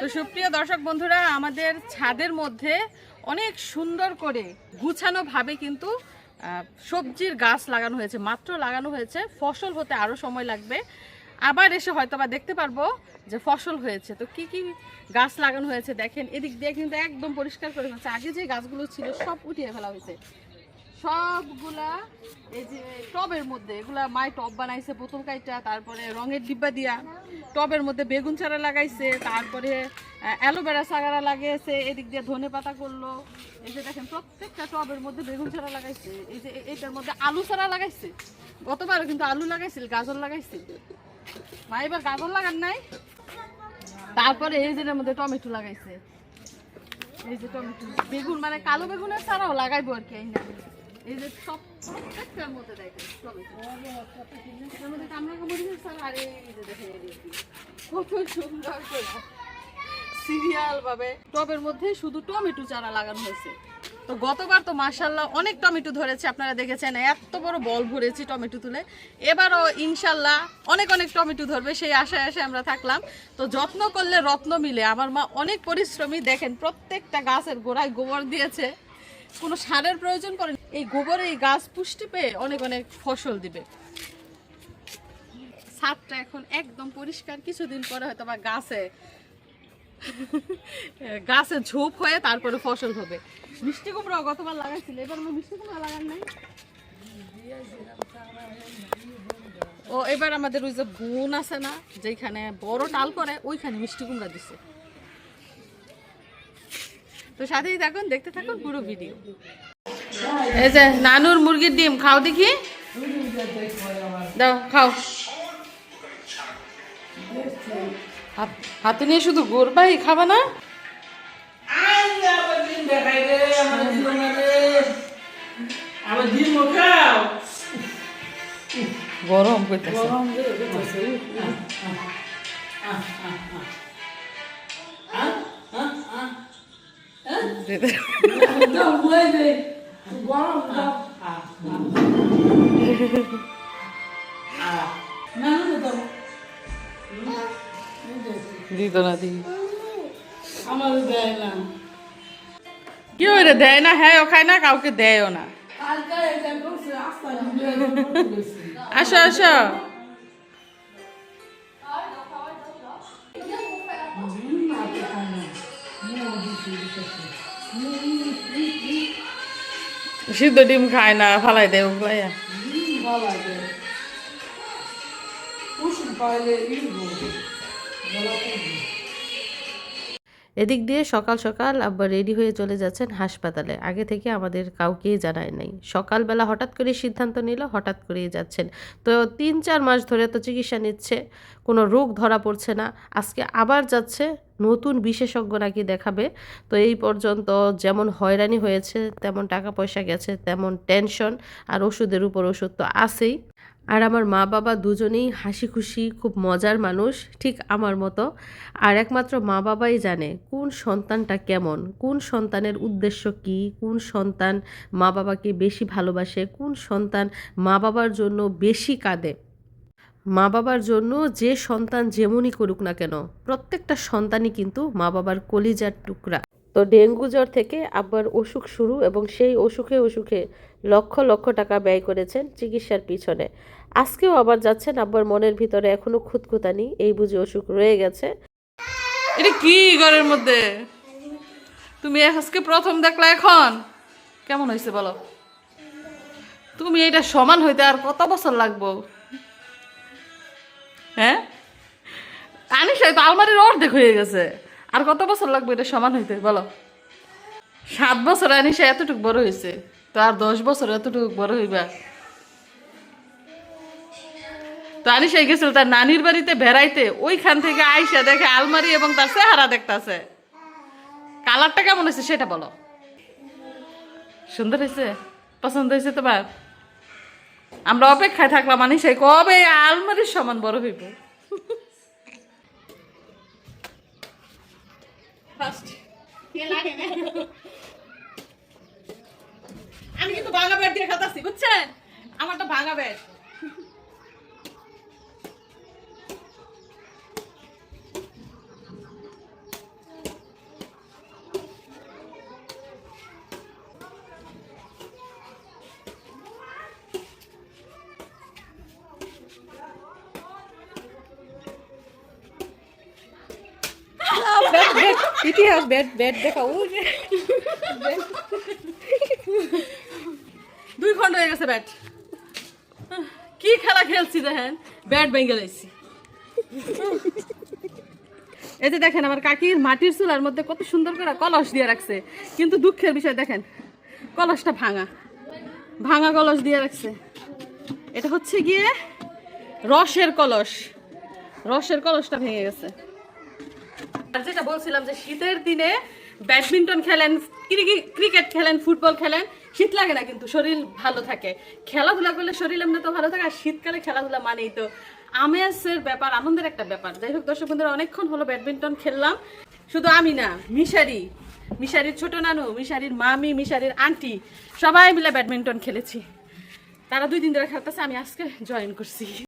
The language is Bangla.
তো সুপ্রিয় দর্শক বন্ধুরা, আমাদের ছাদের মধ্যে অনেক সুন্দর করে গুছানো ভাবে কিন্তু সবজির গাছ লাগানো হয়েছে, মাত্র লাগানো হয়েছে। ফসল হতে আরও সময় লাগবে। আবার এসে হয়তো বা দেখতে পারব যে ফসল হয়েছে। তো কি কি গাছ লাগানো হয়েছে দেখেন। এদিক দিয়ে কিন্তু একদম পরিষ্কার করে ফেলছে। আগে যে গাছগুলো ছিল সব উঠিয়ে ফেলা হয়েছে। সবগুলা, এই যে টবের মধ্যে, এগুলা মাই টব বানাইছে বোতল কাইটা, তারপরে রঙের ডিব্বা দিয়া টবের মধ্যে বেগুন চারা লাগাইছে, তারপরে অ্যালোভেরা চারা লাগিয়েছে, এদিক দিয়ে ধনে পাতা করল। এই যে দেখেন, প্রত্যেকটা টবের মধ্যে বেগুন চারা লাগাইছে। এই যে এ- এটার মধ্যে আলু চারা লাগাইছে। গতবারও কিন্তু আলু লাগাইছিল, গাজর লাগাইছিল মা, এবার গাজর লাগান নাই? তারপরে এই যে মধ্যে টমেটো লাগাইছে। এই যে টমেটো, বেগুন মানে কালো বেগুনের ছাড়াও লাগাইবো আর কি এই সুন্দর করে। টবের মধ্যে শুধু টমেটো চারা লাগানো হয়েছে। তো গতবার তো মাশাল্লাহ অনেক টমেটো ধরেছে, আপনারা দেখেছেন, এত বড় বল ভরেছি টমেটো তুলে। এবারও ইনশাল্লাহ অনেক অনেক টমেটো ধরবে, সেই আশায় আশায় আমরা থাকলাম। তো যত্ন করলে রত্ন মিলে, আমার মা অনেক পরিশ্রমী। দেখেন প্রত্যেকটা গাছের গোড়ায় গোবর দিয়েছে। কোনো সারের প্রয়োজন পড়ে। এই গোবরে এই গাছ পুষ্টি পেয়ে অনেক অনেক ফসল দিবে। ছাদটা এখন একদম পরিষ্কার, কিছুদিন পরে হয়তো বা গাছে গাছে ঝোপ হয়ে তারপরে ফসল হবে। মিষ্টি কুমড়া গতবার লাগাইছিল, এবার আমার মিষ্টি কুমড়া লাগান নাই। ও, এবার আমাদের ওই যে বোন আছে না যেখানে বড় টাল করে, ওইখানে মিষ্টি কুমড়া দিছে। তো সাথেই থাকুন, দেখতে থাকুন পুরো ভিডিও। এই যে নানুর মুরগির ডিম খাও দেখি। দাও খাও। হাত- নিয়ে শুধু গোরবাই খাবা না? আমার গরম করতেছে গরম গরম দিত না দেয় না কি হইরে দেয় না হ্যাঁ খায় না কাউকে দেয়ও না এটা আসো আসো সিদ্ধ ডিম খায় না ফালাই দেয় ওগুলাইয়া এদিক দিয়ে সকাল সকাল আব্বা রেডি হয়ে চলে যাচ্ছেন হাসপাতালে। আগে থেকে আমাদের কাউকেই জানায় নাই। সকালবেলা হঠাৎ করে সিদ্ধান্ত নিল হঠাৎ করেই যাচ্ছেন। তো তিন চার মাস ধরে তো চিকিৎসা নিচ্ছে কোনো রোগ ধরা পড়ছে না। আজকে আবার যাচ্ছে নতুন বিশেষজ্ঞ নাকি দেখাবে। তো এই পর্যন্ত যেমন হয়রানি হয়েছে, তেমন টাকা পয়সা গেছে, তেমন টেনশন আর ওষুধের উপর ওষুধ তো আছেই। আর আমার মা বাবা দুজনেই হাসি খুশি খুব মজার মানুষ, ঠিক আমার মতো। আর একমাত্র মা বাবাই জানে কোন সন্তানটা কেমন, কোন সন্তানের উদ্দেশ্য কি, কোন সন্তান মা বাবাকে বেশি ভালোবাসে, কোন সন্তান মা বাবার জন্য বেশি কাঁদে। মা বাবার জন্য যে সন্তান যেমনই করুক না কেন, প্রত্যেকটা সন্তানই কিন্তু মা বাবার কলিজার টুকরা। তো ডেঙ্গু জ্বর থেকে আব্বার অসুখ শুরু এবং সেই অসুখে অসুখে লক্ষ লক্ষ টাকা ব্যয় করেছেন চিকিৎসার পিছনে। আজকেও আবার যাচ্ছেন আব্বার মনের ভিতরে এখনও খুঁতখুতানি, এই বুঝে অসুখ রয়ে গেছে। এটা কি ঘরের মধ্যে? তুমি আজকে প্রথম দেখলা এখন? কেমন হয়েছে বলো? তুমি এটা সমান হইতে আর কত বছর লাগবো? হ্যাঁ? আনিস তো আলমারির অর্ধেক হয়ে গেছে। আর কত বছর লাগবে এটা সমান হইতে? বলো। সাত বছর আনিসা এতটুকু বড় হয়েছে তো আর দশ বছর এতটুকু বড় হইবা। তো আনিসা গেছিল তার নানির বাড়িতে বেড়াইতে। ওইখান থেকে আইসা দেখে আলমারি এবং তার চেহারা দেখতাছে। কালারটা কেমন হয়েছে সেটা বলো। সুন্দর হয়েছে পছন্দ হয়েছে তোমার? আমরা অপেক্ষায় থাকলাম মানে সে কবে আলমারির সমান বড় হইব? আমি কিন্তু ভাঙা বেড দিয়ে খাতাছি, বুঝছেন? আমার তো ভাঙা বেড। ইতিহাস ব্যাট ব্যাট দেখা, ও দুই খন্ড হয়ে গেছে ব্যাট। কি খেলা খেলছি দেখেন? ব্যাট ভেঙে লাইছি। এই যে দেখেন, আমার কাকির মাটির চুলার মধ্যে কত সুন্দর করে কলস দিয়ে রাখছে। কিন্তু দুঃখের বিষয় দেখেন, কলসটা ভাঙা। ভাঙা কলস দিয়ে রাখছে। এটা হচ্ছে গিয়ে রসের কলস। রসের কলসটা ভেঙে গেছে। আর যেটা বলছিলাম যে শীতের দিনে ব্যাডমিন্টন খেলেন, ক্রিকে- ক্রিকেট খেলেন, ফুটবল খেলেন, শীত লাগে না কিন্তু, শরীর ভালো থাকে। খেলাধুলা করলে শরীর এমনি তো ভালো থাকে, আর শীতকালে খেলাধুলা মানেই তো আমেজের ব্যাপার, আনন্দের একটা ব্যাপার। যাই হোক, দর্শক বন্ধুরা, অনেকক্ষণ হলো ব্যাডমিন্টন খেললাম। শুধু আমি না, মিশারি, মিশারির ছোট নানু, মিশারির মামি, মিশারির আন্টি, সবাই মিলে ব্যাডমিন্টন খেলেছি। তারা দুই দিন ধরে খেলতেছে, আমি আজকে জয়েন করছি।